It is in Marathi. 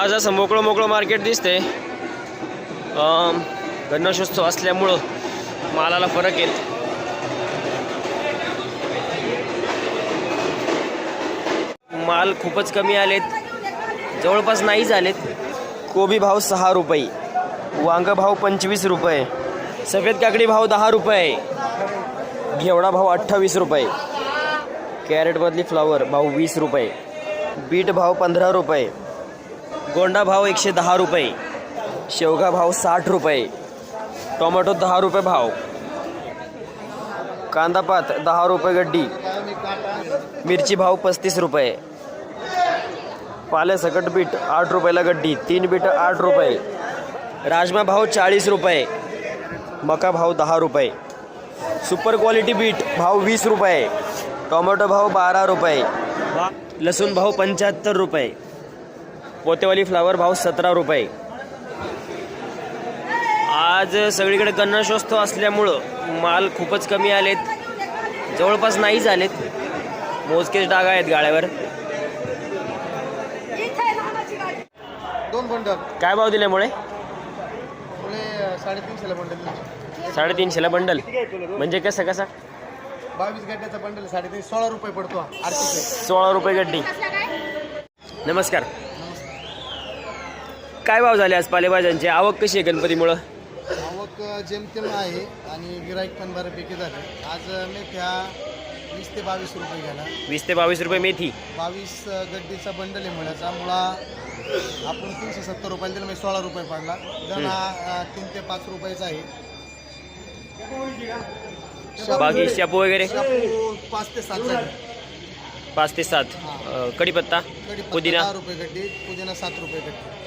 आज असं मोकळं मोकळं मार्केट दिसतंय. गणेशोत्सव असल्यामुळं मालाला फरक येत. माल खूपच कमी आलेत. जवळपास नाही झालेत. कोबी भाव सहा रुपये. वांग भाव पंचवीस रुपये. सफेद काकडी भाव दहा रुपये. घेवडा भाव अठ्ठावीस रुपये. कॅरेटमधली फ्लावर भाव वीस रुपये. बीट भाव पंधरा रुपये. गोंडा भाव एकशे दहा रुपये. शेवगा भाव साठ रुपये. टोमॅटो दहा रुपये भाव. कांदापात दहा रुपये गड्डी. मिरची भाव पस्तीस रुपये. पाल्यासकट बीट आठ रुपयाला गड्डी तीन बीट आठ रुपये. राजमा भाव चाळीस रुपये. मका भाव दहा रुपये. सुपर क्वालिटी बीट भाव वीस रुपये. टोमॅटो भाव बारा रुपये. लसूण भाव पंच्याहत्तर रुपये. पोतेवाली फ्लावर भाव सतरा रुपये. आज सगळीकडे गणेशोत्सव असल्यामुळं माल खूपच कमी आलेत. जवळपास नाही झालेत मोजकेच डाग आहेत गाड्यावर. दोन बंडल काय भाव दिल्यामुळे मुळे? साडेतीनशेला बंडल साडेतीनशेला बंडल म्हणजे कसं कसा? बावीस गड्ड्याचा बंडल साडेतीन सोळा रुपये पडतो. सोळा रुपये गड्डी. नमस्कार. काय भाव झाले आज पालेभाज्यांची? आवक कशी आहे गणपतीमुळं? आवक जेमतेम आहे आणि गिराईक पण बऱ्यापैकी झाले. आज मेथ्या वीस ते बावीस रुपये घ्यायला वीस ते बावीस रुपये मेथी. बावीस गड्डीचा बंडल आहे मुळ्याचा मुळा आपण तीनशे सत्तर रुपयाला दिला म्हणजे सोळा रुपये पडला. अं, तीन ते पाच रुपयाचा आहे. बाकी शापू वगैरे? शापू पाच ते सात झाले. पाच ते सात. कढीपत्ता? पुदिना? रुपये गड्डी पुदिना सात रुपये गड्डी.